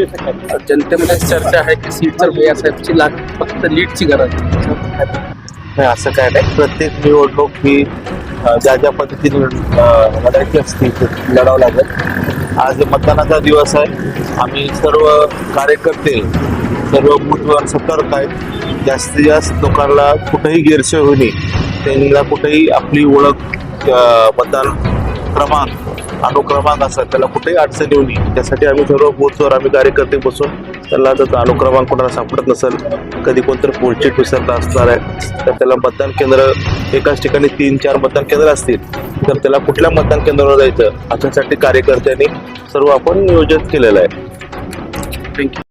जनतेमध्ये चर्चा आहे की सीट जर भैया साहेबची लाग फक्त लीडची गरज नाही असं काय नाही. प्रत्येक निवडणूक ही ज्या ज्या पद्धतीने लढायची असते लढावं लागेल. आज मतदानाचा दिवस आहे. आम्ही सर्व कार्यकर्ते सर्व बूथवर सतर्क आहेत. जास्तीत जास्त लोकांना कुठेही गैरसोय होणे त्यांना कुठेही आपली ओळख मतदान क्रमांक अनुक्रमांक असतात. त्याला कुठेही अडचण येऊ नये. त्यासाठी आम्ही सर्व बूथवर आम्ही कार्यकर्ते बसून त्याला जर अनुक्रमांक कोणाला सापडत नसेल कधी कोणतरी पोलचीट विसरला असणार आहे तर त्याला मतदान केंद्र एकाच ठिकाणी तीन चार मतदान केंद्र असतील तर त्याला कुठल्या मतदान केंद्रावर जायचं? अशासाठी कार्यकर्त्यांनी सर्व आपण नियोजन केलेलं आहे. थँक्यू